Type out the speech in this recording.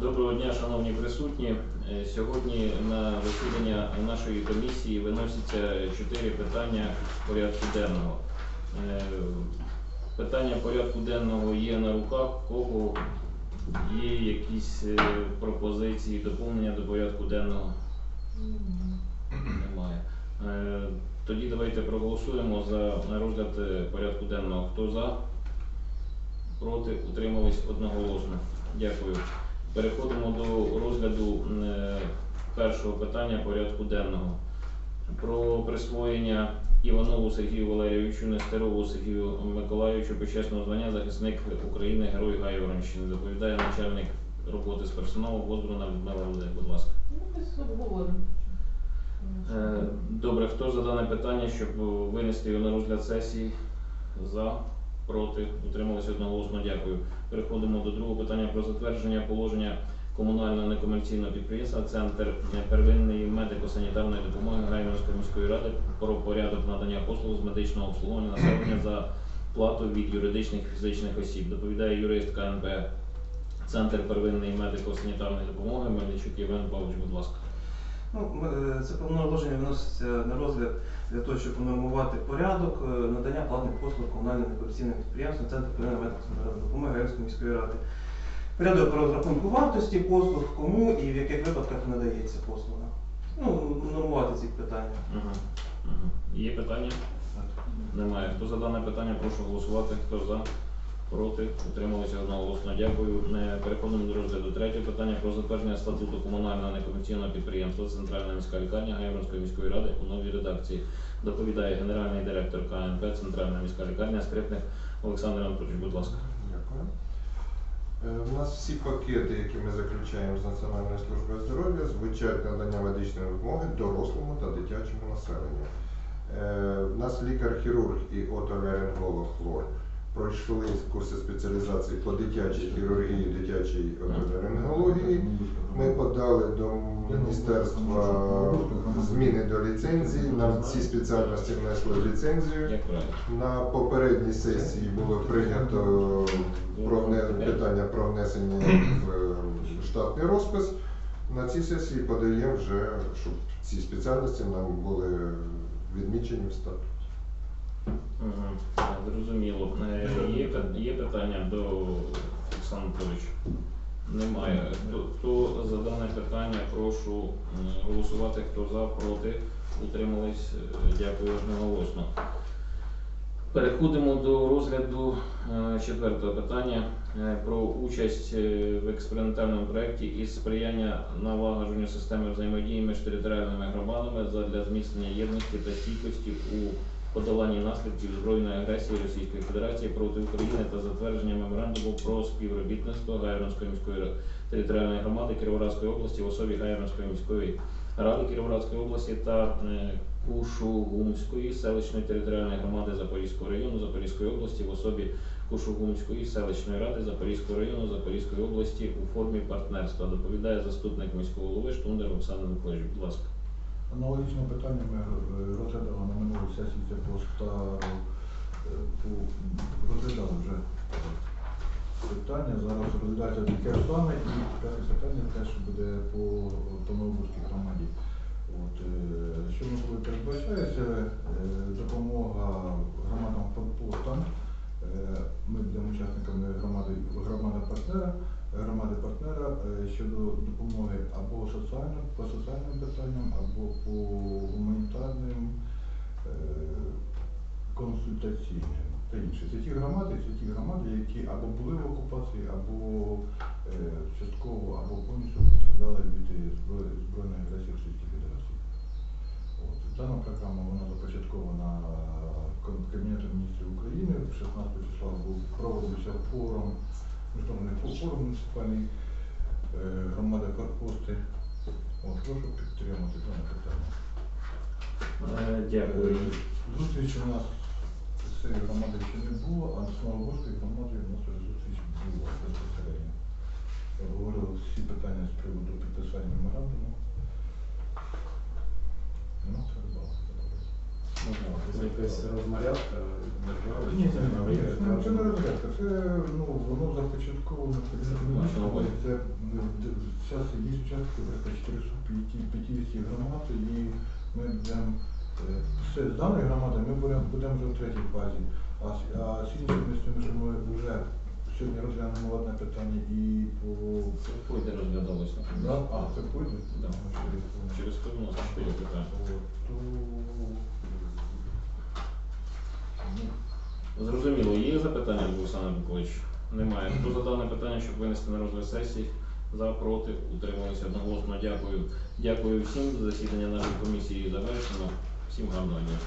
Доброго дня, шановні присутні. Е, Сьогодні на засідання нашої комісії виносяться чотири питання порядку денного. Е, Питання порядку денного є на руках. Кого є якісь е, пропозиції, доповнення до порядку денного? Немає. Тоді давайте проголосуємо за розгляд порядку денного. Хто за? Проти? Утримались одноголосно. Дякую. Переходимо до розгляду е, першого питання порядку денного. Про присвоєння Іванову Сергію Валерійовичу, Нестерову Сергію Миколайовичу почесного звання захисник України Герой Гайворонщини. Доповідає начальник роботи з персоналу Возбруна Людмила Луде. Будь ласка. Ну. Е, Добре, хто за дане питання, щоб винести його на розгляд сесії? За, проти, утрималися одноголосно. Дякую. Переходимо до другого питання про затвердження положення комунального некомерційного підприємства Центр первинної медико-санітарної допомоги Гайворонської міської ради про порядок надання послуг з медичного обслуговування населення за плату від юридичних і фізичних осіб. Доповідає юрист КНП Центр первинної медико-санітарної допомоги Мельничук Євген Павлович, будь ласка. Ну, е, це положення виноситься на розгляд для того, щоб унормувати порядок е, надання платних послуг комунальним некомерційним підприємствам Центру первинної допомоги Рівської міської ради. Порядок про розрахунку вартості послуг, кому і в яких випадках надається послуга. Ну, нормувати ці питання. Угу. Угу. Є питання? Немає. Хто за дане питання, прошу голосувати. Хто за? Проти? Утрималися одноголосно. Дякую. Переходимо до розгляду. Третє питання про затвердження статуту комунального некомерційного підприємства Центральна міська лікарня Гайворонської міської ради у новій редакції. Доповідає генеральний директор КНП Центральна міська лікарня Скрипник Олександр Анатолійович, будь ласка. Дякую. Е, У нас всі пакети, які ми заключаємо з Національною службою здоров'я, звучать надання медичної допомоги дорослому та дитячому населенню. Е, У нас лікар-хірург і отоларинголог Лор пройшли курси спеціалізації по дитячій хірургії, дитячій отоларингології. Ми подали до міністерства зміни до ліцензії. Нам ці спеціальності внесли ліцензію. На попередній сесії було прийнято про питання про внесення в штатний розпис. На цій сесії подаємо вже, щоб ці спеціальності нам були відмічені в статуті. Зрозуміло. Є, питання до Олександра Анатолійовича? Немає. Хто, хто за дане питання, прошу голосувати. Хто за, проти, утримались. Е, Дякую одноголосно. Переходимо до розгляду е, четвертого питання е, про участь в експериментальному проєкті із сприяння налагодженню системи взаємодії між територіальними громадами задля зміцнення єдності та стійкості у подоланні наслідків збройної агресії Російської Федерації проти України та затвердження меморандуму про співробітництво Гайворонської міської територіальної громади Кіровоградської області в особі Гайворонської міської ради Кіровоградської області та е, Кушугумської селищної територіальної громади Запорізького району Запорізької області в особі Кушугумської селищної ради Запорізького району Запорізької області у формі партнерства. Доповідає заступник міського голови Штундер Олександр Миколаївич. Будь ласка. Аналогічне питання ми е, розглядали на минулій сесії, це е, по, розглядали вже питання, зараз розглядається таке саме і п'яте питання теж буде по, по громаді. От, е, що ми передбачається, допомога громадам форпостам, Е, Ми будемо учасниками громади, громади партнера, громади партнера е, щодо допомоги або соціальним, по соціальним питанням, або по гуманітарним, е, консультаційним та інше. Це ті громади, це ті громади, які або були в окупації, або е, частково, або повністю постраждали від е, збройної агресії Російської Федерації. От. Дана програма вона започаткована Кабінетом міністрів України. 16 числа був проводився форум, міжнародний форум муніципальний е, громади Карпости. От, прошу підтримати дане питання. Е, Дякую. Зустріч у нас з цією громадою ще не було, а з Новогорською громадою у нас вже зустріч була безпосередньо. Говорили всі питання з приводу підписання меморандуму. Ну, це рибалка. Це якась розмарядка держави? Ні, це не ні, це не розрядка, це ну, воно започатковано це зараз є участки порядка 450 громад, і ми все з даної громади ми будемо будемо вже в третій фазі. А, а з іншими містами, що ми вже сьогодні розглянемо одне питання і по Пойде розглядалось на Да? комісії. А, це пойде? Да. Через, то у нас чотири питання. то, ну, Зрозуміло, є запитання до Олександра Миколаївича? Немає. Хто за дане питання, щоб винести на розгляд сесії? За, проти, утрималися одноголосно. Дякую. Дякую всім. Засідання нашої комісії завершено. Всім гарного дня.